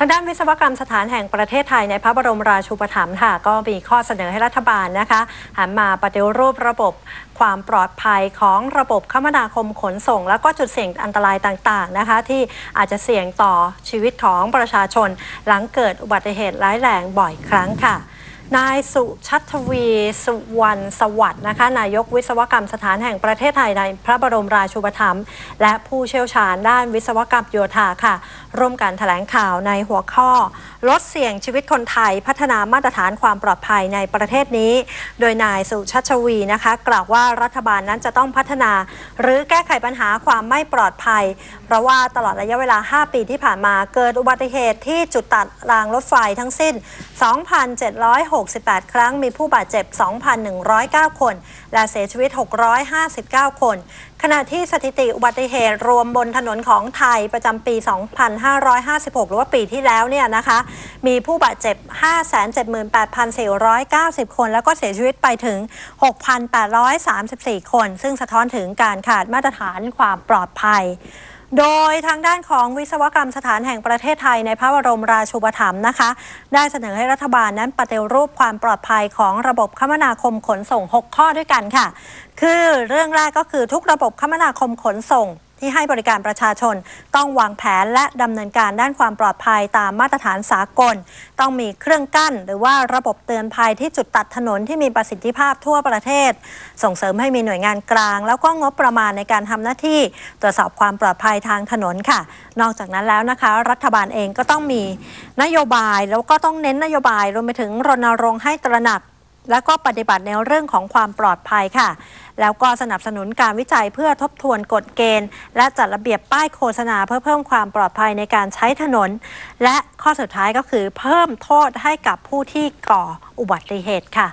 ทางด้านวิศวกรรมสถานแห่งประเทศไทยในพระบรมราชูปถัมภ์ค่ะ ก็มีข้อเสนอให้รัฐบาลนะคะหันมาปฏิรูประบบความปลอดภัยของระบบคมนาคมขนส่ง แล้วก็จุดเสี่ยงอันตรายต่างๆนะคะ ที่อาจจะเสี่ยงต่อชีวิตของประชาชน หลังเกิดอุบัติเหตุร้ายแรงบ่อยครั้งค่ะนายสุชัชวีสุวรรณสวัสดิ์นะคะ นายกวิศวกรรมสถานแห่งประเทศไทยในพระบรมราชูปถัมภ์และผู้เชี่ยวชาญด้านวิศวกรรมโยธาค่ะ ร่วมกันแถลงข่าวในหัวข้อ ลดเสี่ยงชีวิตคนไทยพัฒนามาตรฐานความปลอดภัยในประเทศนี้ โดยนายสุชัชวีนะคะ กล่าวว่ารัฐบาลนั้นจะต้องพัฒนา หรือแก้ไขปัญหาความไม่ปลอดภัย เพราะว่าตลอดระยะเวลา 5 ปีที่ผ่านมาเกิดอุบัติเหตุที่จุดตัดรางรถไฟทั้งสิ้น 2,768 ครั้งมีผู้บาดเจ็บ 2,109 คน และเสียชีวิต 659 คน ขณะที่สถิติอุบัติเหตุรวมบนถนนของไทยประจำปี 2556 หรือว่าปีที่แล้วเนี่ยนะคะ มีผู้บาดเจ็บ 578,490 คน แล้วก็เสียชีวิตไปถึง 6,834 คน ซึ่งสะท้อนถึงการขาดมาตรฐานความปลอดภัย โดยทางด้านของวิศวกรรมสถานแห่งประเทศไทยในพระบรมราชูปถัมภ์นะคะ ได้เสนอให้รัฐบาลนั้นปฏิรูปความปลอดภัยของระบบคมนาคมขนส่ง 6 ข้อด้วยกันค่ะ คือเรื่องแรกก็คือทุกระบบคมนาคมขนส่ง ที่ให้บริการประชาชน ต้องวางแผนและดำเนินการด้านความปลอดภัยตามมาตรฐานสากล ต้องมีเครื่องกั้น หรือว่าระบบเตือนภัยที่จุดตัดถนนที่มีประสิทธิภาพทั่วประเทศ ส่งเสริมให้มีหน่วยงานกลาง แล้วก็งบประมาณในการทำหน้าที่ตรวจสอบความปลอดภัยทางถนนค่ะ นอกจากนั้นแล้วนะคะ รัฐบาลเองก็ต้องมีนโยบายแล้วก็ต้องเน้นนโยบายรวมไปถึงรณรงค์ให้ตระหนัก แล้วก็ปฏิบัติในเรื่องของความปลอดภัยค่ะ แล้วก็สนับสนุนการวิจัยเพื่อทบทวนกฎเกณฑ์ และจัดระเบียบป้ายโฆษณาเพื่อเพิ่มความปลอดภัยในการใช้ถนน และข้อสุดท้ายก็คือเพิ่มโทษให้กับผู้ที่ก่ออุบัติเหตุค่ะ